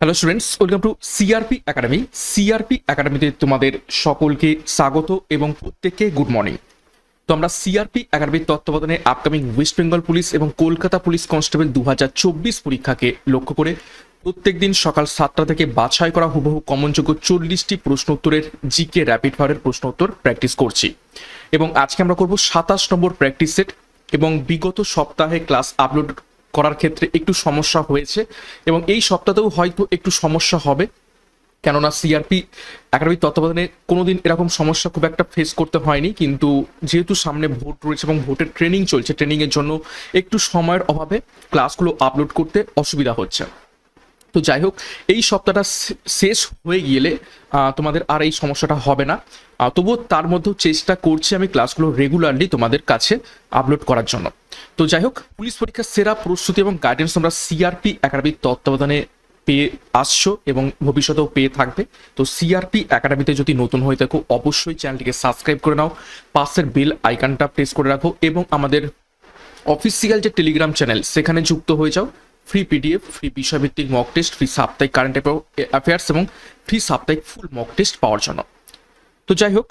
Hello students welcome to CRP academy CRP একাডেমিতে তোমাদের সকলকে স্বাগত এবং প্রত্যেককে গুড মর্নিং তো আমরা সিআরপি একাডেমির তত্ত্বাবধানে আপকামিং ওয়েস্ট বেঙ্গল পুলিশ এবং কলকাতা পুলিশ কনস্টেবল দু হাজার চব্বিশ পরীক্ষাকে লক্ষ্য করে প্রত্যেকদিন সকাল সাতটা থেকে বাছাই করা হুবহু কমনযোগ্য চল্লিশটি প্রশ্ন উত্তরের জিকে র্যাপিড ফায়ারের প্রশ্ন উত্তর প্র্যাকটিস করছি। এবং আজকে আমরা করব সাতাশ নম্বর প্র্যাকটিস সেট এবং বিগত সপ্তাহে ক্লাস আপলোড করার ক্ষেত্রে একটু সমস্যা হয়েছে এবং এই সপ্তাহতেও হয়তো একটু সমস্যা হবে। কেননা সিআরপি একাডেমির তত্ত্বাবধানে কোনোদিন এরকম সমস্যা খুব একটা ফেস করতে হয়নি, কিন্তু যেহেতু সামনে ভোট রয়েছে এবং ভোটের ট্রেনিং চলছে ট্রেনিংয়ের জন্য একটু সময়ের অভাবে ক্লাসগুলো আপলোড করতে অসুবিধা হচ্ছে। তো যাই হোক, এই সপ্তাহটা শেষ হয়ে গেলে তোমাদের আর এই সমস্যাটা হবে না। তবুও তার মধ্যেও চেষ্টা করছি আমি ক্লাসগুলো রেগুলারলি তোমাদের কাছে আপলোড করার জন্য। তো যাই হোক, পুলিশ পরীক্ষার সেরা প্রস্তুতি এবং গাইডেন্স তোমরা সিআরপি একাডেমির তত্ত্বাবধানে পেয়ে আসছো এবং ভবিষ্যতেও পেয়ে থাকবে। তো সিআরপি একাডেমিতে যদি নতুন হয়ে থাকো, অবশ্যই চ্যানেলটিকে সাবস্ক্রাইব করে নাও, পাশের বেল আইকনটা প্রেস করে রাখো এবং আমাদের অফিসিয়াল যে টেলিগ্রাম চ্যানেল সেখানে যুক্ত হয়ে যাও। ফ্রি পিডিএফ ফ্রি বিষয়ভিত্তিক মক টেস্ট ফ্রি সাপ্তাহিক কারেন্ট অ্যাফেয়ার্স এবং ফ্রি সাপ্তাহিক ফুল মক টেস্ট পাওয়ার জন্য। তো যাই হোক,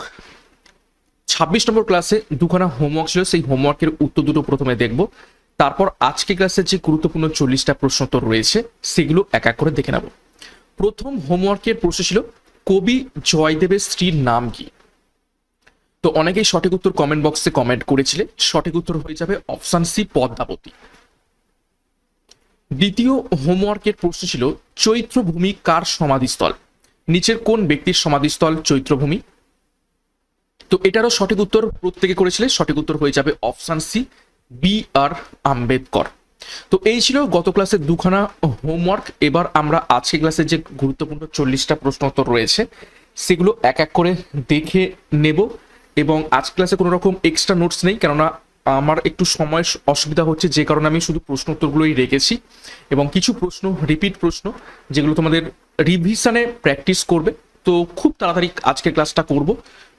ছাব্বিশ নম্বর ক্লাসে দুখানা হোমওয়ার্ক ছিল, সেই হোমওয়ার্কের উত্তর দুটো প্রথমে দেখব। তারপর আজকে ক্লাসের যে গুরুত্বপূর্ণ চল্লিশটা প্রশ্নোত্তর রয়েছে, সেগুলো এক এক করে দেখে নেব। প্রথম হোমওয়ার্কের প্রশ্ন ছিল, কবি জয়দেবের স্ত্রীর নাম কি? তো অনেকেই সঠিক উত্তর কমেন্ট বক্সে কমেন্ট করেছিলে, সঠিক উত্তর হয়ে যাবে অপশান সি পদ্মাবতী। দ্বিতীয় হোমওয়ার্কের প্রশ্ন ছিল, চৈত্রভূমি কার সমাধিস্থল? নিচের কোন ব্যক্তির সমাধিস্থল চৈত্রভূমি? তো এটারও সঠিক উত্তর প্রত্যেকে করেছিলে, সঠিক উত্তর হয়ে যাবে option C, B R Ambedkar. তো এই ছিল গত ক্লাসের দুখানা হোমওয়ার্ক। এবার আমরা আজকে ক্লাসের যে গুরুত্বপূর্ণ চল্লিশটা প্রশ্ন উত্তর রয়েছে, সেগুলো এক এক করে দেখে নেব। এবং আজ ক্লাসে কোনো রকম এক্সট্রা নোটস নেই, কেননা আমার একটু সময় অসুবিধা হচ্ছে যে কারণে আমি শুধু প্রশ্ন উত্তরগুলোই রেখেছি এবং কিছু প্রশ্ন রিপিট প্রশ্ন, যেগুলো তোমাদের রিভিশনে প্র্যাকটিস করবে। তো খুব তাড়াতাড়ি আজকের ক্লাসটা করব।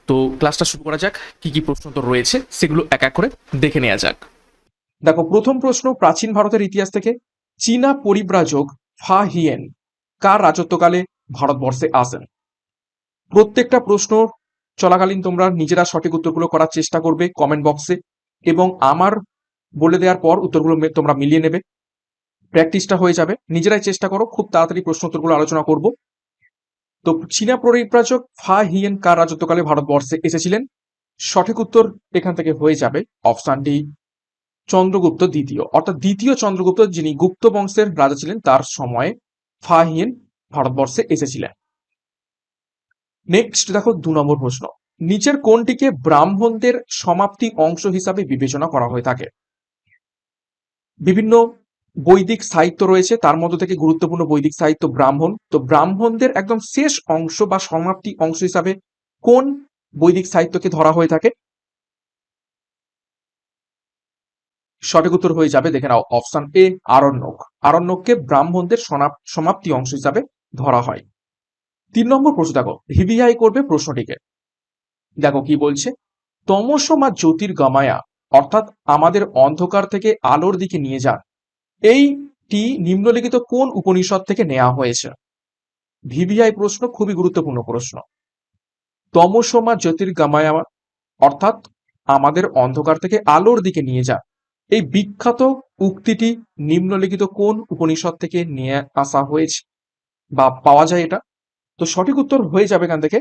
তো ক্লাসটা শুরু করা যাক, কি কি প্রশ্ন উত্তর রয়েছে, সেগুলো এক এক করে দেখে নেওয়া যাক। দেখো, প্রথম প্রশ্ন, প্রাচীন ভারতের ইতিহাস থেকে, চীনা পরিব্রাজক ফা হিয়েন কার রাজত্বকালে ভারতবর্ষে আসেন? প্রত্যেকটা প্রশ্ন চলাকালীন তোমরা নিজেরা সঠিক উত্তরগুলো করার চেষ্টা করবে কমেন্ট বক্সে এবং আমার বলে দেওয়ার পর উত্তরগুলো তোমরা মিলিয়ে নেবে। প্র্যাকটিসটা হয়ে যাবে। নিজেরাই চেষ্টা করো, খুব তাড়াতাড়ি প্রশ্ন উত্তরগুলো আলোচনা করব। তো চীনা পরিব্রাজক ফা হিয়েন কার রাজত্বকালে ভারতবর্ষে এসেছিলেন? সঠিক উত্তর এখান থেকে হয়ে যাবে অপশান ডি চন্দ্রগুপ্ত দ্বিতীয়। অর্থাৎ দ্বিতীয় চন্দ্রগুপ্ত যিনি গুপ্ত বংশের রাজা ছিলেন, তার সময়ে ফাহিয়েন ভারতবর্ষে এসেছিলেন। নেক্সট দেখো দু নম্বর প্রশ্ন। নিচের কোনটিকে ব্রাহ্মণদের সমাপ্তি অংশ হিসাবে বিবেচনা করা হয়ে থাকে। বিভিন্ন বৈদিক সাহিত্য রয়েছে, তার মধ্যে থেকে গুরুত্বপূর্ণ বৈদিক সাহিত্য ব্রাহ্মণ। তো ব্রাহ্মণদের একদম শেষ অংশ বা সমাপ্তি অংশ হিসাবে কোন বৈদিক সাহিত্যকে ধরা হয়ে থাকে? সঠিক উত্তর হয়ে যাবে, দেখে নাও, অপশন এ, আরণ্যক। আরণ্যককে ব্রাহ্মণদের সমাপ্তি অংশ হিসাবে ধরা হয়। তিন নম্বর প্রশ্ন দেখো ভিভিআই করবে প্রশ্নটিকে। দেখো কি বলছে? তমসমা জ্যোতির গমায়া অর্থাৎ আমাদের অন্ধকার থেকে আলোর দিকে নিয়ে যান। এইটি নিম্নলিখিত কোন উপনিষদ থেকে নেওয়া হয়েছে? ভিভিআই প্রশ্ন খুবই গুরুত্বপূর্ণ প্রশ্ন। তমসমা জ্যোতির গমায়া অর্থাৎ আমাদের অন্ধকার থেকে আলোর দিকে নিয়ে যান। এই বিখ্যাত উক্তিটি নিম্নলিখিত কোন উপনিষদ থেকে নিয়ে আসা হয়েছে? বা পাওয়া যায় এটা? তো সঠিক উত্তর হয়ে যাবে এখান থেকে।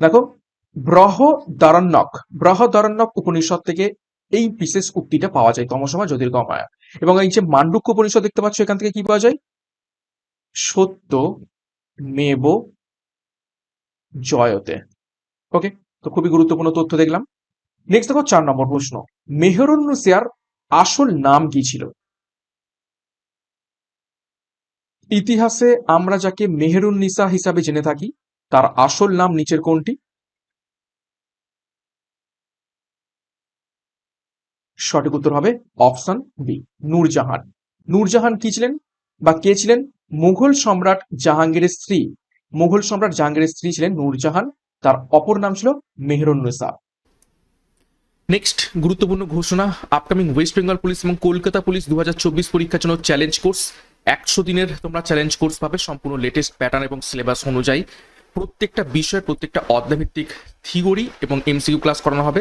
দেখো ব্রহদারণ্যক ব্রহদারণ্যক উপনিষদ থেকে এই বিশেষ উক্তিটা পাওয়া যায় তমসমা জ্যোতির্গমায়া। এবং এই যে মান্ডুক্য উপনিষদ দেখতে পাচ্ছ, এখান থেকে কি পাওয়া যায়? সত্য মেব জয়তে। ওকে, তো খুবই গুরুত্বপূর্ণ তথ্য দেখলাম। নেক্সট দেখো, চার নম্বর প্রশ্ন। মেহরুন্নুসিয়ার আসল নাম কি ছিল? ইতিহাসে আমরা যাকে মেহেরুন্নিসা হিসাবে জেনে থাকি তার আসল নাম নিচের কোনটি? সঠিক উত্তর হবে অপশন বি নূরজাহান। নূরজাহান কি ছিলেন বা কে ছিলেন? মুঘল সম্রাট জাহাঙ্গীরের স্ত্রী। মুঘল সম্রাট জাহাঙ্গীরের স্ত্রী ছিলেন নূরজাহান। তার অপর নাম ছিল মেহরুন্নিসা নেক্সট গুরুত্বপূর্ণ ঘোষণা আপকামিং ওয়েস্ট বেঙ্গল পুলিশ এবং কলকাতা পুলিশ দু হাজার চব্বিশ পরীক্ষার জন্য চ্যালেঞ্জ কোর্স একশো দিনের তোমরা চ্যালেঞ্জ কোর্স পাবে, সম্পূর্ণ লেটেস্ট প্যাটার্ন এবং সিলেবাস অনুযায়ী। প্রত্যেকটা বিষয়ের প্রত্যেকটা অধ্যায়ভিত্তিক থিওরি এবং এমসিকিউ ক্লাস করানো হবে।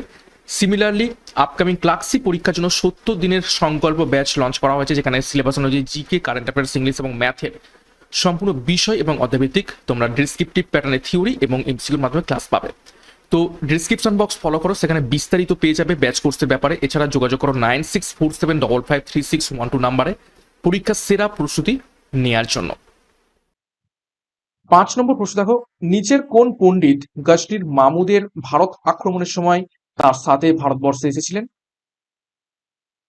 সিমিলারলি আপকামিং ক্লাসি পরীক্ষার জন্য সত্তর দিনের সংকল্প ব্যাচ লঞ্চ করা হয়েছে, যেখানে সিলেবাস অনুযায়ী জিকে কারেন্ট অ্যাফেয়ার্স ইংলিশ এবং ম্যাথের সম্পূর্ণ বিষয় এবং অধ্যায়ভিত্তিক তোমরা ডিসক্রিপটিভ প্যাটার্নের থিওরি এবং এমসিকিউর মাধ্যমে ক্লাস পাবে। তো ডিসক্রিপশন বক্স ফলো করো, সেখানে বিস্তারিত পেয়ে যাবে ব্যাচ কোর্সের ব্যাপারে। এছাড়া যোগাযোগ করো nine six four seven double five three six one two নাম্বারে। পরীক্ষার সেরা প্রস্তুতি নেয়ার জন্য। পাঁচ নম্বর প্রশ্ন দেখো, নিচের কোন পণ্ডিত গজনির মামুদের ভারত আক্রমণের সময় তার সাথে ভারতবর্ষে এসেছিলেন?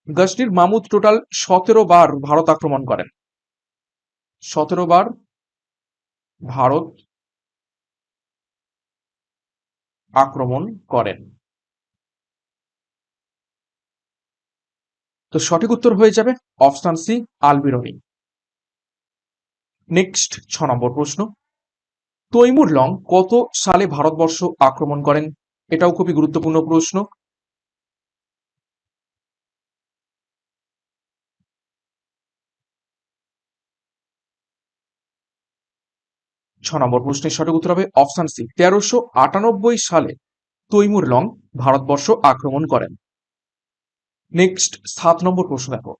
গজনির মামুদ টোটাল সতেরো বার ভারত আক্রমণ করেন। সতেরো বার ভারত আক্রমণ করেন। তো সঠিক উত্তর হয়ে যাবে অপশন সি, আলবিরনি। নেক্সট ছ নম্বর প্রশ্ন। তৈমুর লং কত সালে ভারতবর্ষ আক্রমণ করেন? এটাও খুবই গুরুত্বপূর্ণ প্রশ্ন। ছ নম্বর প্রশ্নের সঠিক উত্তর হবে অপশন সি, তেরোশো আটানব্বই সালে তৈমুর লং ভারতবর্ষ আক্রমণ করেন। নেক্সট, সাত নম্বর প্রশ্ন দেখো।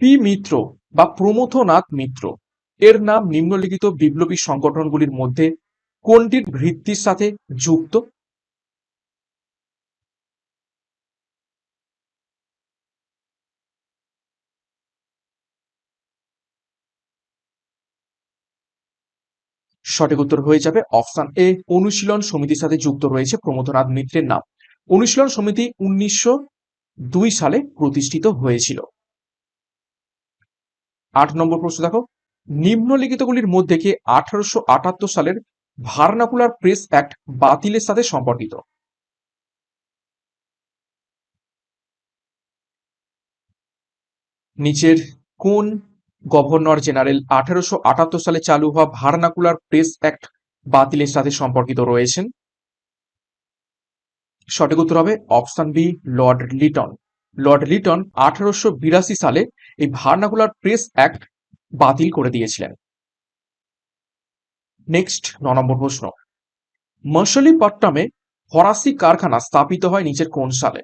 পি মিত্র বা প্রমথনাথ মিত্র এর নাম নিম্নলিখিত বিপ্লবী সংগঠনগুলির মধ্যে কোনটির ভিত্তির সাথে যুক্ত? সঠিক উত্তর হয়ে যাবে অপশন এ, অনুশীলন সমিতির সাথে যুক্ত রয়েছে প্রমথনাথ মিত্রের নাম। অনুশীলন সমিতি উনিশশো দুই সালে প্রতিষ্ঠিত হয়েছিল। আট নম্বর প্রশ্ন দেখো। নিম্নলিখিতগুলির মধ্যে কে আঠারোশো আটাত্তর সালের ভার্নাকুলার প্রেস অ্যাক্ট বাতিলের সাথে সম্পর্কিত? নিচের কোন গভর্নর জেনারেল আঠারোশো আটাত্তর সালে চালু হওয়া ভার্নাকুলার প্রেস অ্যাক্ট বাতিলের সাথে সম্পর্কিত রয়েছেন? সঠিক উত্তর হবে option B, lord Lytton. Lord Lytton আঠারোশো বিরাশি সালে এই ভার্নাকুলার প্রেস অ্যাক্ট বাতিল করে দিয়েছিলেন। নেক্সট ন নম্বর প্রশ্ন। মশলিপট্টমে ফরাসি কারখানা স্থাপিত হয় নিচের কোন সালে?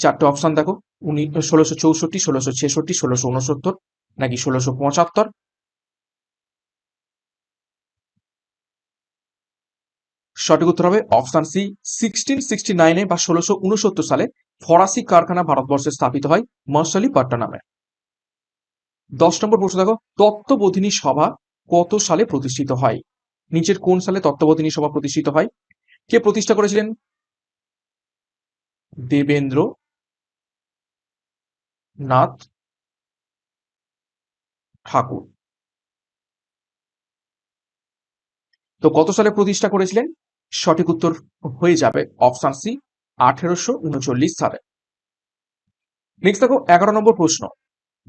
চারটে অপশন দেখো। উনি ষোলোশো চৌষট্টি, ষোলোশো ছেষট্টি, ষোলোশো উনসত্তর নাকি ষোলোশো পঁচাত্তর? সঠিক উত্তর হবে অপশন সি, সিক্সটিন সিক্সটি নাইনে বা ষোলোশো উনসত্তর সালে ফরাসি কারখানা ভারতবর্ষে স্থাপিত হয় মশালিপট্টনামে দশ নম্বর প্রশ্ন দেখো, তত্ত্ববোধিনী সভা কত সালে প্রতিষ্ঠিত হয়? নিচের কোন সালে তত্ত্ববোধিনী সভা প্রতিষ্ঠিত হয়? কে প্রতিষ্ঠা করেছিলেন? দেবেন্দ্র নাথ ঠাকুর। তো কত সালে প্রতিষ্ঠা করেছিলেন? সঠিক উত্তর হয়ে যাবে অপশন সি, আঠেরোশো উনচল্লিশ সালে। নেক্সট দেখো, এগারো নম্বর প্রশ্ন।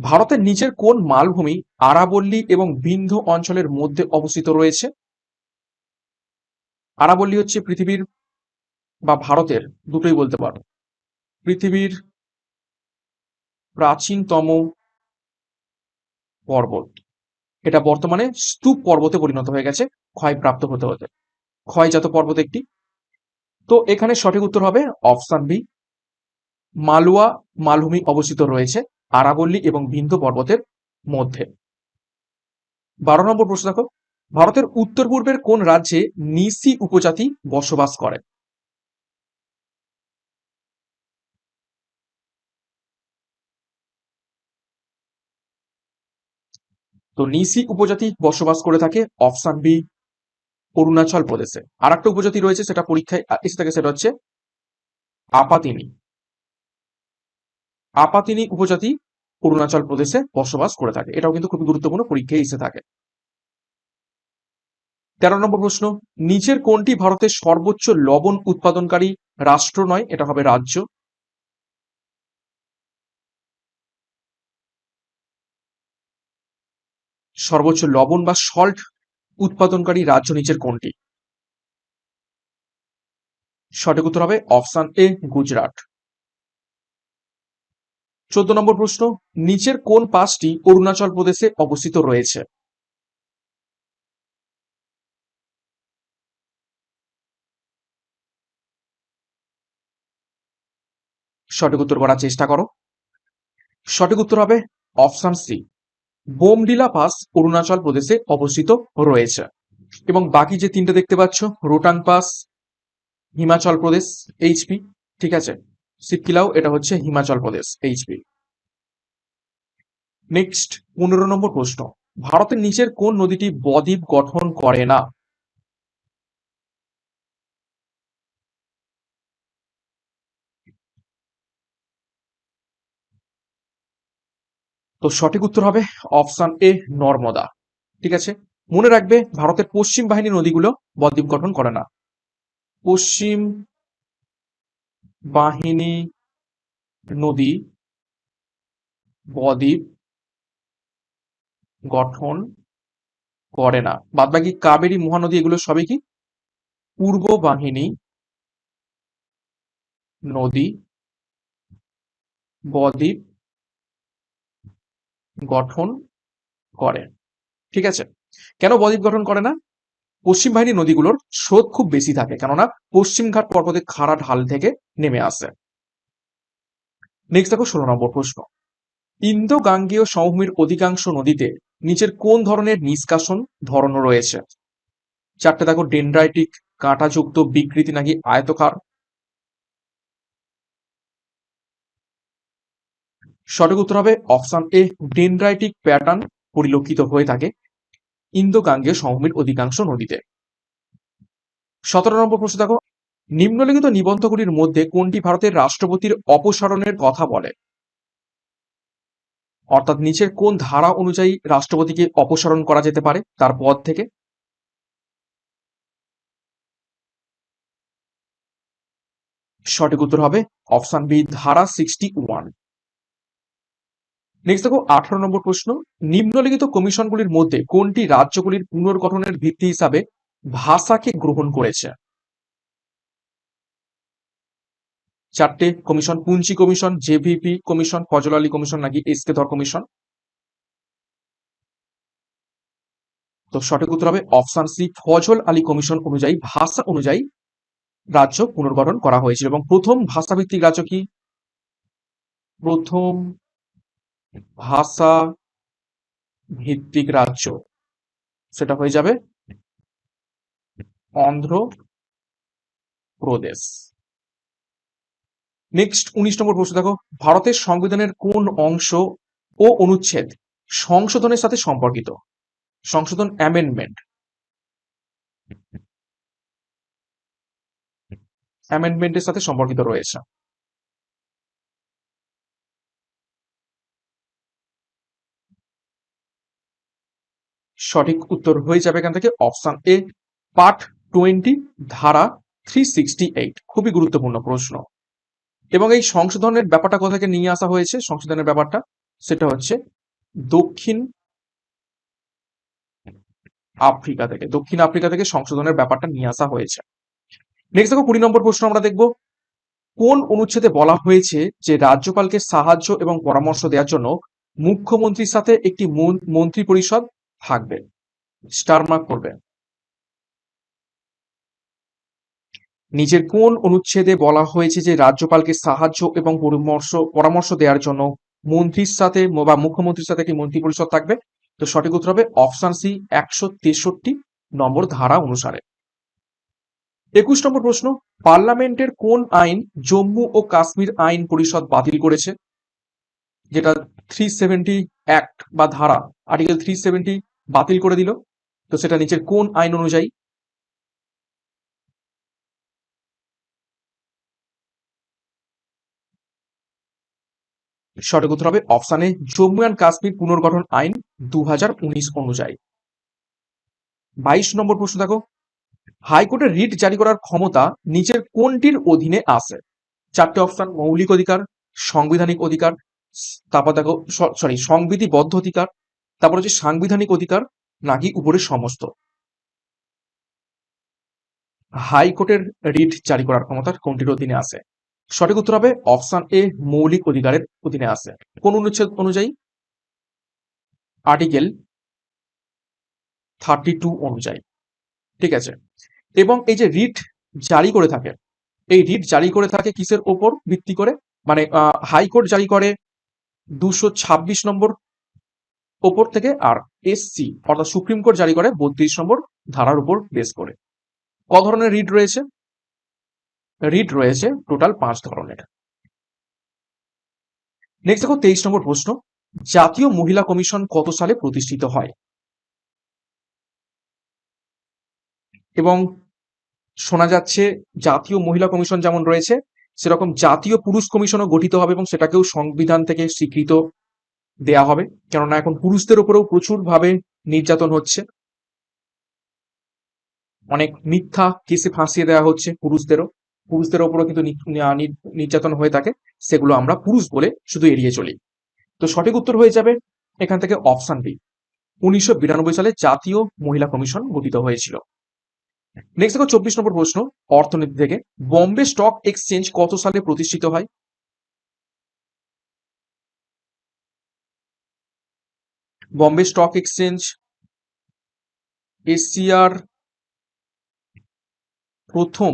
ভারতের নিচের কোন মালভূমি আরাবল্লী এবং বিন্ধ অঞ্চলের মধ্যে অবস্থিত রয়েছে? আরাবল্লী হচ্ছে পৃথিবীর বা ভারতের দুটোই বলতে পারো। পৃথিবীর প্রাচীনতম পর্বত। এটা বর্তমানে স্তূপ পর্বতে পরিণত হয়ে গেছে ক্ষয়প্রাপ্ত হতে হতে। ক্ষয়জাত পর্বত একটি। তো এখানে সঠিক উত্তর হবে অপশন বি মালুয়া মালভূমি অবস্থিত রয়েছে। আরাবল্লী এবং বিন্ধু পর্বতের মধ্যে। বারো নম্বর প্রশ্ন দেখো। ভারতের উত্তর পূর্বের কোন রাজ্যে নিসি উপজাতি বসবাস করে? তো নিসি উপজাতি বসবাস করে থাকে অপশন বি অরুণাচল প্রদেশে। আর একটা উপজাতি রয়েছে, সেটা পরীক্ষায় এসে থাকে, সেটা হচ্ছে আপাতিনি। আপাতিনি উপজাতি অরুণাচল প্রদেশে বসবাস করে থাকে। এটাও কিন্তু খুবই গুরুত্বপূর্ণ পরীক্ষায় এসে থাকে। তেরো নম্বর প্রশ্ন, নিচের কোনটি ভারতের সর্বোচ্চ লবণ উৎপাদনকারী রাষ্ট্র নয়? এটা হবে রাজ্য। সর্বোচ্চ লবণ বা সল্ট উৎপাদনকারী রাজ্য নিচের কোনটি? সঠিক উত্তর হবে অপশন এ, গুজরাট। চোদ্দ নম্বর প্রশ্ন, নিচের কোন পাসটি অরুণাচল প্রদেশে অবস্থিত রয়েছে? সঠিক উত্তর করার চেষ্টা করো। সঠিক উত্তর হবে option C, Bomdila pass Arunachal প্রদেশে অবস্থিত রয়েছে। এবং বাকি যে তিনটে দেখতে পাচ্ছ, রোটাং পাস, হিমাচল প্রদেশ, এইচপি, ঠিক আছে? সিটকিলাও এটা হচ্ছে হিমাচল প্রদেশ এইচপি নেক্সট পনেরো নম্বর প্রশ্ন। ভারতের নিচের কোন নদীটি বদ্বীপ গঠন করে না? তো সঠিক উত্তর হবে অপশন এ, নর্মদা। ঠিক আছে? মনে রাখবে, ভারতের পশ্চিম বাহিনী নদীগুলো বদ্বীপ গঠন করে না। পশ্চিম বাহিনী, নদী, বদ্বীপ, গঠন করে না। বাদবাকি কাবেরী মহানদী এগুলো সবই কি? পূর্ব বাহিনী, নদী, বদ্বীপ গঠন করে। ঠিক আছে? কেন বদ্বীপ গঠন করে না? পশ্চিম বাহিনী নদীগুলোর স্রোত খুব বেশি থাকে, কেননা পশ্চিমঘাট পর্বতের খাড়া ঢাল থেকে নেমে আসে। নেক্সট দেখো ষোলো নম্বর প্রশ্ন। ইন্দো গাঙ্গীয় সমভূমির অধিকাংশ নদীতে নিচের কোন ধরনের নিষ্কাশন ধরন রয়েছে? চারটে দেখো, ডেন্ড্রাইটিক, কাঁটাযুক্ত, বিকৃতি নাকি আয়তকার? সঠিক উত্তর হবে অপশন এ, ডেন্ড্রাইটিক প্যাটার্ন পরিলক্ষিত হয়ে থাকে। ইন্দো গাঙ্গেয় সমভূমির অধিকাংশ নদীতে। সতেরো নম্বর প্রশ্ন দেখো। নিম্নলিখিত নিবন্ধগুলির মধ্যে কোনটি ভারতের রাষ্ট্রপতির অপসারণের কথা বলে? অর্থাৎ নিচের কোন ধারা অনুযায়ী রাষ্ট্রপতিকে অপসারণ করা যেতে পারে তার পদ থেকে? সঠিক উত্তর হবে অপশন বি, ধারা সিক্সটি ওয়ান। নেক্সট দেখো, আঠারো নম্বর প্রশ্ন, নিম্নলিখিত কমিশনগুলির মধ্যে কোনটি রাজ্যগুলির পুনর্গঠনের ভিত্তি হিসাবে ভাষাকে গ্রহণ করেছে? চারটে, commission Punchhi commission JVP commission Fazl Ali commission নাকি এসকে ধর কমিশন? তো সঠিক উত্তর হবে option C, Fazl Ali commission অনুযায়ী, ভাষা অনুযায়ী রাজ্য পুনর্গঠন করা হয়েছিল। এবং প্রথম ভাষাভিত্তিক রাজ্য কি? প্রথম ভাষা ভিত্তিক রাজ্য, সেটা হয়ে যাবে অন্ধ্র প্রদেশ নেক্সট উনিশ নম্বর প্রশ্ন, দেখো, ভারতের সংবিধানের কোন অংশ ও অনুচ্ছেদ সংশোধনের সাথে সম্পর্কিত? সংশোধন অ্যামেন্ডমেন্ট। অ্যামেন্ডমেন্টের সাথে সম্পর্কিত রয়েছে। সঠিক উত্তর হয়ে যাবে এখান থেকে অপশন এ পার্ট টোয়েন্টি ধারা থ্রি সিক্সটি এইট খুবই গুরুত্বপূর্ণ প্রশ্ন। এবং এই সংশোধনের ব্যাপারটা কোথা থেকে নিয়ে আসা হয়েছে, সংশোধনের ব্যাপারটা, সেটা হচ্ছে দক্ষিণ আফ্রিকা থেকে, দক্ষিণ আফ্রিকা থেকে সংশোধনের ব্যাপারটা নিয়ে আসা হয়েছে। নেক্সট দেখো, কুড়ি নম্বর প্রশ্ন আমরা দেখব। কোন অনুচ্ছেদে বলা হয়েছে যে রাজ্যপালকে সাহায্য এবং পরামর্শ দেওয়ার জন্য মুখ্যমন্ত্রীর সাথে একটি মন- মন্ত্রী পরিষদ থাকবে স্টার মার্ক করবে। নিচের কোন অনুচ্ছেদে বলা হয়েছে যে রাজ্যপালকে সাহায্য এবং পরামর্শ পরামর্শ দেওয়ার জন্য মন্ত্রীর সাথে বা মুখ্যমন্ত্রীর সাথে একটি মন্ত্রী পরিষদ থাকবে? তো সঠিক উত্তর হবে অপশন সি একশো তেষট্টি নম্বর ধারা অনুসারে। একুশ নম্বর প্রশ্ন, পার্লামেন্টের কোন আইন জম্মু ও কাশ্মীর আইন পরিষদ বাতিল করেছে? যেটা থ্রি সেভেন্টি অ্যাক্ট বা ধারা আর্টিকেল থ্রি সেভেন্টি বাতিল করে দিল। তো সেটা নিচের কোন আইন অনুযায়ী? সঠিক উত্তর হবে অপশানে জম্মু অ্যান্ড কাশ্মীর পুনর্গঠন আইন দু হাজার উনিশ অনুযায়ী। বাইশ নম্বর প্রশ্ন দেখো। হাইকোর্টের রিট জারি করার ক্ষমতা নিচের কোনটির অধীনে আসে চারটে অপশন, মৌলিক অধিকার, সাংবিধানিক অধিকার, তারপর দেখো সরি সংবিধিবদ্ধ অধিকার তারপর হচ্ছে সাংবিধানিক অধিকার নাকি উপরের সমস্ত। হাইকোর্টের রিট জারি করার ক্ষমতা কোনটির অধীনে আসে সঠিক উত্তর হবে অপশন এ, মৌলিক অধিকারের অধীনে আসে কোন অনুচ্ছেদ অনুযায়ী? আর্টিকেল থার্টি টু অনুযায়ী। ঠিক আছে। এবং এই যে রিট জারি করে থাকে, এই রিট জারি করে থাকে কিসের ওপর ভিত্তি করে? মানে হাইকোর্ট জারি করে দুশো ছাব্বিশ নম্বর ওপর থেকে আর এসসি অর্থাৎ সুপ্রিম কোর্ট জারি করে বত্রিশ নম্বর ধারার উপর বেস করে। ক ধরনের রিট রয়েছে? রিট রয়েছে টোটাল পাঁচ ধরনের। নেক্সট দেখো তেইশ নম্বর প্রশ্ন, জাতীয় মহিলা কমিশন কত সালে প্রতিষ্ঠিত হয়? এবং শোনা যাচ্ছে জাতীয় মহিলা কমিশন যেমন রয়েছে, সেরকম জাতীয় পুরুষ কমিশনও গঠিত হবে এবং সেটাকেও সংবিধান থেকে স্বীকৃত দেয়া হবে। কেননা এখন পুরুষদের উপরেও প্রচুর ভাবে নির্যাতন হচ্ছে। অনেক মিথ্যা কেসে ফাঁসিয়ে দেওয়া হচ্ছে পুরুষদেরও। পুরুষদের উপরও কিন্তু নির্যাতন হয়ে থাকে। সেগুলো আমরা পুরুষ বলে শুধু এড়িয়ে চলি। তো সঠিক উত্তর হয়ে যাবে এখান থেকে অপশন বি। উনিশশো বিরানব্বই সালে জাতীয় মহিলা কমিশন গঠিত হয়েছিল। নেক্সট দেখো চব্বিশ নম্বর প্রশ্ন। অর্থনীতি থেকে বম্বে স্টক এক্সচেঞ্জ কত সালে প্রতিষ্ঠিত হয়? বম্বে স্টক এক্সচেঞ্জ এশিয়ার প্রথম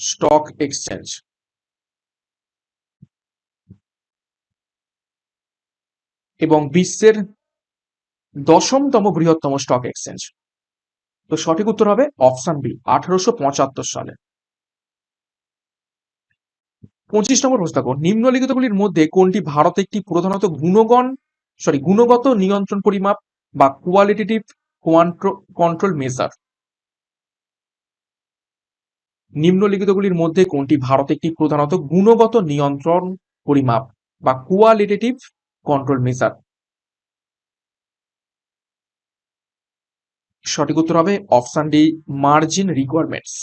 স্টক এক্সচেঞ্জ এবং বিশ্বের দশমতম বৃহত্তম স্টক এক্সচেঞ্জ তো সঠিক উত্তর হবে অপশন বি আঠারোশো পঁচাত্তর সালে। পঁচিশ নম্বর প্রশ্ন নিম্নলিখিতগুলির মধ্যে কোনটি ভারত একটি প্রধানত গুণগণ সরি গুণগত নিয়ন্ত্রণ পরিমাপ বা কোয়ালিটেটিভ কন্ট্রোল মেজার নিম্নলিখিতগুলির মধ্যে কোনটি ভারত একটি প্রধানত গুণগত নিয়ন্ত্রণ পরিমাপ বা কোয়ালিটেটিভ কন্ট্রোল মেজার সঠিক উত্তর হবে অপশন ডি মার্জিন রিকোয়ারমেন্টস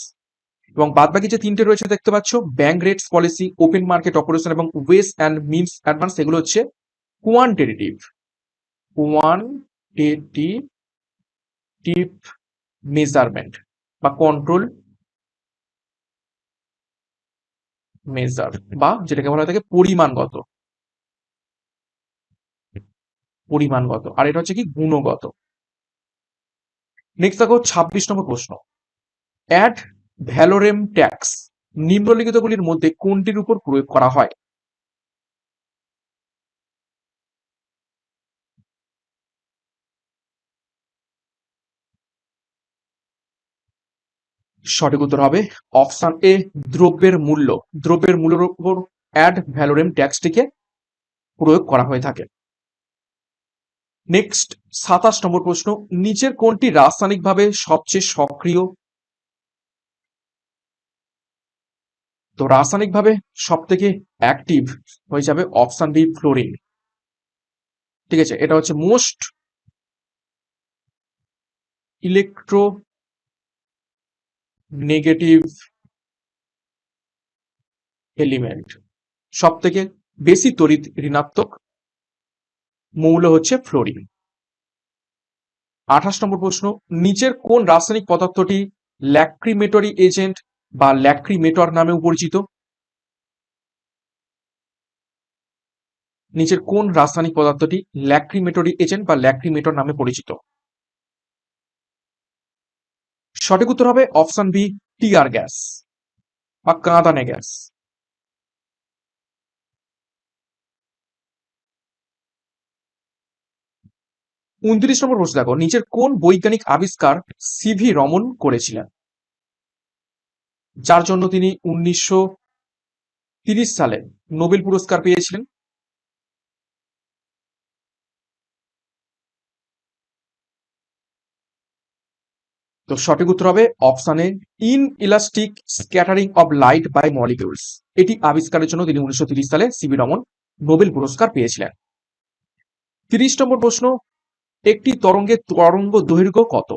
এবং বাদবাকি যে তিনটে রয়েছে, দেখতে পাচ্ছ bank rates policy open market operation এবং ওয়েস অ্যান্ড মিনস অ্যাডভান্স এগুলো হচ্ছে কোয়ান্টিটেটিভ কোয়ান্টিটেটিভ মেজারমেন্ট বা কন্ট্রোল মেজার বা যেটাকে বলা থাকে পরিমাণগত। পরিমাণগত। আর এটা হচ্ছে কি গুণগত। নেক্সট দেখো ছাব্বিশ নম্বর প্রশ্ন। অ্যাড ভ্যালোরেম ট্যাক্স নিম্নলিখিতগুলির মধ্যে কোনটির উপর প্রয়োগ করা হয়? সঠিক উত্তর হবে অপশন এ দ্রব্যের মূল্য। দ্রব্যের মূল্যের উপর অ্যাড ভ্যালোরেম ট্যাক্সটিকে প্রয়োগ করা হয়ে থাকে। নেক্সট সাতাশ নম্বর প্রশ্ন, নিচের কোনটি রাসায়নিকভাবে সবচেয়ে সক্রিয়? তো রাসায়নিকভাবে সব থেকে অ্যাক্টিভ হয়ে যাবে অপশান বি ফ্লোরিন ঠিক আছে, এটা হচ্ছে মোস্ট ইলেকট্রো নেগেটিভ এলিমেন্ট সব থেকে বেশি তড়িৎ ঋণাত্মক মৌল হচ্ছে ফ্লোরিন। আঠাশ নম্বর প্রশ্ন, নিচের কোন রাসায়নিক পদার্থটি ল্যাক্রিমেটরি এজেন্ট বা ল্যাক্রিমেটর নামেও পরিচিত? নিচের কোন রাসায়নিক পদার্থটি ল্যাক্রিমেটরি এজেন্ট বা ল্যাক্রিমেটর নামে পরিচিত? সঠিক উত্তর হবে অপশন বি টিআর গ্যাস বা কাঁদানে গ্যাস। উনত্রিশ নম্বর প্রশ্ন দেখো, নিচের কোন বৈজ্ঞানিক আবিষ্কার সিভি রমন করেছিলেন? যার জন্য তিনি উনিশশো সালে নোবেল পুরস্কার পেয়েছিলেন। তো সঠিক উত্তর হবে অপশানে inelastic scattering of light by molecules. এটি আবিষ্কারের জন্য তিনি উনিশশো তিরিশ সালে সিবি রমন নোবেল পুরস্কার পেয়েছিলেন। তিরিশ নম্বর প্রশ্ন, একটি তরঙ্গের তরঙ্গ দৈর্ঘ্য কত?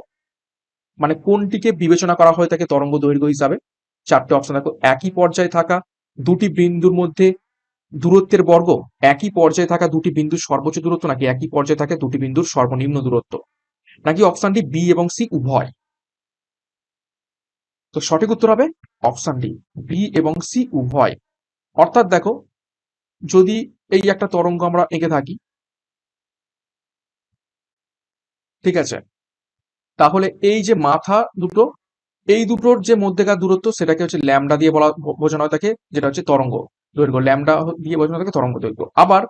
মানে কোনটিকে বিবেচনা করা হয়ে থাকে তরঙ্গ দৈর্ঘ্য হিসাবে? চারটে অপশন দেখো, একই পর্যায়ে থাকা দুটি বিন্দুর মধ্যে দূরত্বের বর্গ, একই পর্যায়ে থাকা দুটি বিন্দুর সর্বোচ্চ দূরত্ব নাকি একই পর্যায়ে থাকা দুটি বিন্দুর সর্বনিম্ন দূরত্ব? নাকি অপশনটি বি এবং সি উভয়? তো সঠিক উত্তর হবে অপশন ডি বি এবং সি উভয়। অর্থাৎ দেখো, যদি এই একটা তরঙ্গ আমরা এঁকে থাকি, ঠিক আছে? তাহলে এই যে মাথা দুটো, এই দুটোর যে মধ্যেকার দূরত্ব সেটাকে হচ্ছে ল্যামডা দিয়ে বলা বোঝানো হয় থাকে যেটা হচ্ছে তরঙ্গ দৈর্ঘ্য। ল্যামডা দিয়ে বোঝানো থাকে তরঙ্গ দৈর্ঘ্য। আবার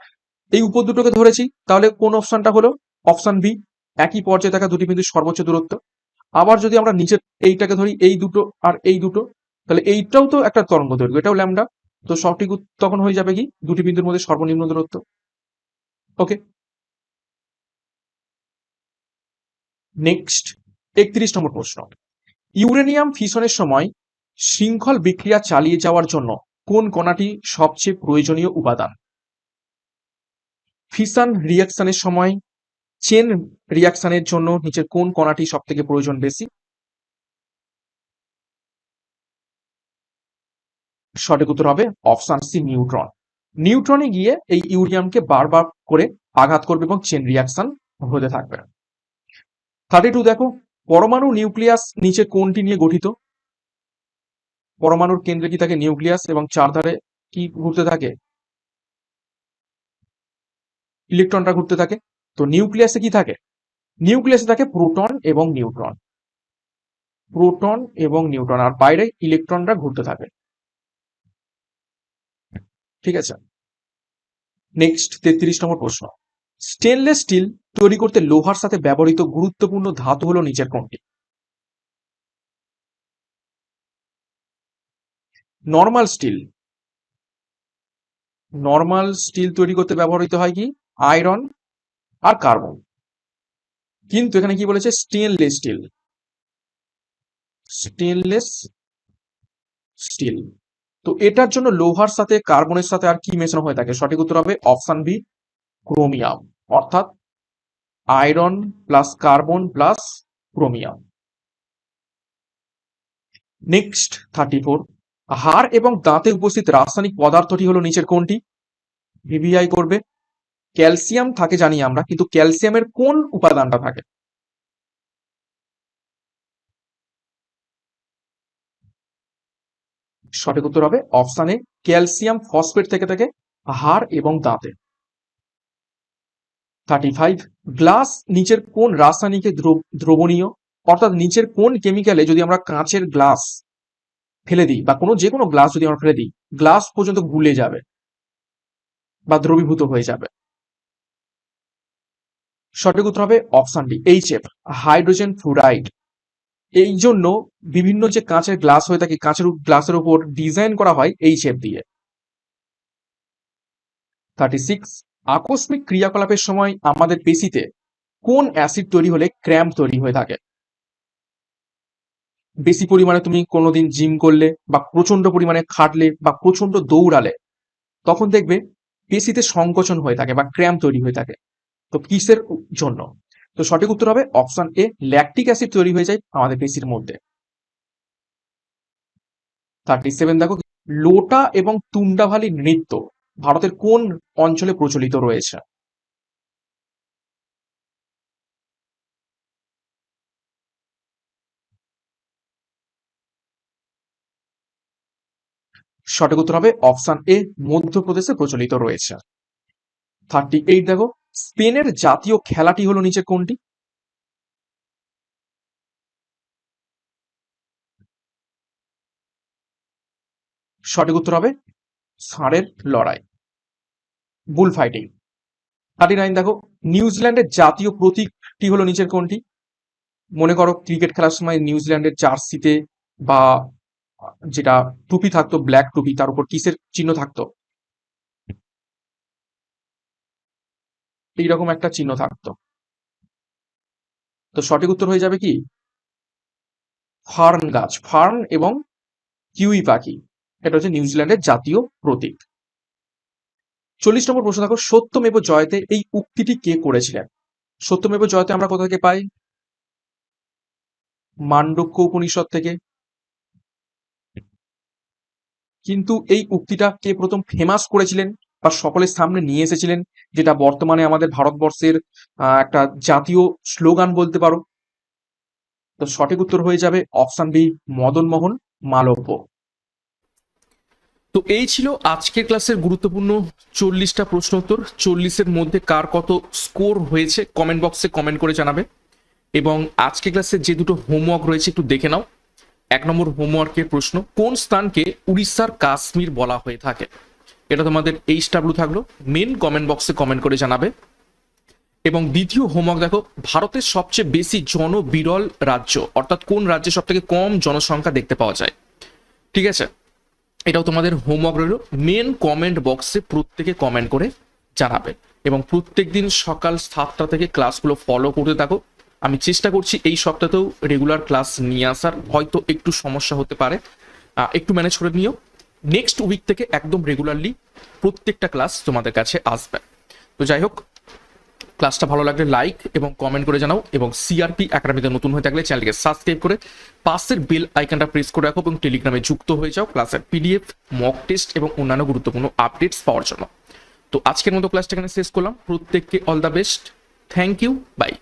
এই উপর দুটোকে ধরেছি, তাহলে কোন অপশনটা হলো? অপশন বি একই পর্যায়ে থাকা দুটি বিন্দুর সর্বোচ্চ দূরত্ব। আবার যদি আমরা নিচের এইটাকে ধরি, এই দুটো আর এই দুটো, তাহলে এইটাও তো একটা তরঙ্গ দৈর্ঘ্য এটাও ল্যামডা। তো সঠিক তখন হয়ে যাবে কি? দুটি বিন্দুর মধ্যে সর্বনিম্ন দূরত্ব। ওকে নেক্সট একত্রিশ নম্বর প্রশ্ন। ইউরেনিয়াম ফিশনের সময় শৃঙ্খল বিক্রিয়া চালিয়ে যাওয়ার জন্য কোন কণাটি সবচেয়ে প্রয়োজনীয় উপাদান? ফিশন রিয়াকশনের সময় চেন রিয়াকশনের জন্য নিচের কোন কণাটি সব থেকে প্রয়োজন বেশি? সঠিক উত্তর হবে অপশান সি নিউট্রন নিউট্রনে গিয়ে এই ইউরিয়ামকে বারবার করে আঘাত করবে এবং চেন রিয়াকশন হতে থাকবে। থার্টি টু দেখো, পরমাণু নিউক্লিয়াস নিচে কোনটি নিয়ে গঠিত? পরমাণুর কেন্দ্রে কি থাকে নিউক্লিয়াস এবং চারধারে কি ঘুরতে থাকে? ইলেকট্রনটা ঘুরতে থাকে। তো নিউক্লিয়াসে কি থাকে? নিউক্লিয়াসে থাকে প্রোটন এবং নিউট্রন। প্রোটন এবং নিউট্রন, আর বাইরে ইলেকট্রনরা ঘুরতে থাকে। ঠিক আছে? নেক্সট তেত্রিশ নম্বর প্রশ্ন। স্টেনলেস স্টিল তৈরি করতে লোহার সাথে ব্যবহৃত গুরুত্বপূর্ণ ধাতু হলো নিচের কোনটি নর্মাল স্টিল নর্মাল স্টিল তৈরি করতে ব্যবহৃত হয় কি? আয়রন আর কার্বন। কিন্তু এখানে কি বলেছে? Stainless steel. Stainless steel. তো এটার জন্য লোহার সাথে, কার্বনের সাথে আর কি মেশানো হয়ে থাকে? সঠিক উত্তর হবে অপশন বি, ক্রোমিয়াম। অর্থাৎ iron plus carbon plus chromium. Next thirty four. হাড় এবং দাঁতে উপস্থিত রাসায়নিক পদার্থটি হলো নিচের কোনটি? ভিভিআই করবে। ক্যালসিয়াম থাকে জানি আমরা, কিন্তু ক্যালসিয়ামের কোন উপাদানটা থাকে? সঠিক উত্তর হবে অপশানে ক্যালসিয়াম ফসফেট থেকে থাকে হাড় এবং দাঁতে। থার্টি ফাইভ গ্লাস নিচের কোন রাসায়নিকে দ্রব- দ্রবণীয়? অর্থাৎ নিচের কোন কেমিক্যালে যদি আমরা কাঁচের গ্লাস ফেলে দিই, বা কোনো যে কোনো গ্লাস যদি আমরা ফেলে দিই, গ্লাস পর্যন্ত গুলে যাবে, বা দ্রবীভূত হয়ে যাবে। সঠিক উত্তর হবে option D H F hydrogen fluoride এই জন্য বিভিন্ন যে কাঁচের গ্লাস হয়ে থাকে, কাঁচের গ্লাসের উপর ডিজাইন করা হয় এফ দিয়ে। থার্টি সিক্স আকস্মিক ক্রিয়াকলাপের সময় আমাদের পেশিতে কোন অ্যাসিড তৈরি হলে ক্র্যাম্প তৈরি হয়ে থাকে? বেশি পরিমাণে তুমি কোনোদিন জিম করলে বা প্রচণ্ড পরিমাণে খাটলে বা প্রচণ্ড দৌড়ালে, তখন দেখবে পেশিতে সংকোচন হয়ে থাকে বা ক্র্যাম্প তৈরি হয়ে থাকে। তো কিসের জন্য? তো সঠিক উত্তর হবে অপশন এ ল্যাকটিক অ্যাসিড তৈরি হয়ে যায় আমাদের পেশির মধ্যে। থার্টি সেভেন দেখো, লোটা এবং তুন্ডাভালি নৃত্য ভারতের কোন অঞ্চলে প্রচলিত রয়েছে? সঠিক উত্তর হবে অপশন এ, মধ্যপ্রদেশে প্রচলিত রয়েছে। থার্টি এইট দেখো স্পেনের জাতীয় খেলাটি হলো নিচে কোনটি? সঠিক উত্তর হবে ষাঁড়ের লড়াই বুল ফাইটিং থার্টি নাইন, দেখো, নিউজিল্যান্ডের জাতীয় প্রতীকটি হলো নিচের কোনটি? মনে করো, ক্রিকেট খেলার সময় নিউজিল্যান্ডের জার্সিতে বা যেটা টুপি থাকতো, ব্ল্যাক টুপি, তার উপর কিসের চিহ্ন থাকতো? এইরকম একটা চিহ্ন থাকতো। তো সঠিক উত্তর হয়ে যাবে কি? ফার্ন গাছ, ফার্ন এবং কিউই পাখি, এটা হচ্ছে নিউজিল্যান্ডের জাতীয় প্রতীক। চল্লিশ নম্বর প্রশ্ন দেখো, সত্যমেব জয়তে এই উক্তিটি কে করেছিলেন? সত্যমেব জয়তে আমরা কোথা থেকে পাই? মান্ডক্য উপনিষদ থেকে। কিন্তু এই উক্তিটা কে প্রথম ফেমাস করেছিলেন? বা সকলের সামনে নিয়ে এসেছিলেন, যেটা বর্তমানে আমাদের ভারতবর্ষের একটা জাতীয় স্লোগান বলতে পারো। তো সঠিক উত্তর হয়ে যাবে অপশন বি, মদন মোহন, মালব্য। তো এই ছিল আজকের ক্লাসের গুরুত্বপূর্ণ চল্লিশটা প্রশ্ন উত্তর। চল্লিশের মধ্যে কার কত স্কোর হয়েছে কমেন্ট বক্সে কমেন্ট করে জানাবে। এবং আজকে ক্লাসের যে দুটো হোমওয়ার্ক রয়েছে, একটু দেখে নাও। এক নম্বর হোমওয়ার্কের প্রশ্ন, কোন স্থানকে উড়িষ্যার কাশ্মীর বলা হয়ে থাকে? এটা তোমাদের এইচ ডাব্লু থাকল। মেন কমেন্ট বক্সে কমেন্ট করে জানাবে। এবং দ্বিতীয় হোমওয়ার্ক দেখো, ভারতের সবচেয়ে বেশি জনবিরল রাজ্য, অর্থাৎ কোন রাজ্যে সব থেকে কম জনসংখ্যা দেখতে পাওয়া যায়? ঠিক আছে? এটাও তোমাদের হোমওয়ার্ক রইল। মেন কমেন্ট বক্সে প্রত্যেকে কমেন্ট করে জানাবে। এবং প্রত্যেক দিন সকাল সাতটা থেকে ক্লাসগুলো ফলো করতে থাকো। আমি চেষ্টা করছি এই সপ্তাহতেও রেগুলার ক্লাস নিয়ে আসার। হয়তো একটু সমস্যা হতে পারে। একটু ম্যানেজ করে নিও। নেক্সট উইক থেকে একদম রেগুলারলি প্রত্যেকটা ক্লাস তোমাদের কাছে আসবে। তো যাই হোক ক্লাসটা ভালো লাগলে লাইক এবং কমেন্ট করে জানাও এবং সিআরপি একাডেমিতে নতুন হয়ে থাকলে চ্যানেলকে সাবস্ক্রাইব করে পাশের বেল আইকনটা প্রেস করে রাখো এবং টেলিগ্রামে যুক্ত হয়ে যাও ক্লাসের পিডিএফ মক টেস্ট এবং অন্যান্য গুরুত্বপূর্ণ আপডেটস পাওয়ার জন্য। তো আজকের মতো ক্লাসটা এখানে শেষ করলাম। প্রত্যেককে all the best thank you bye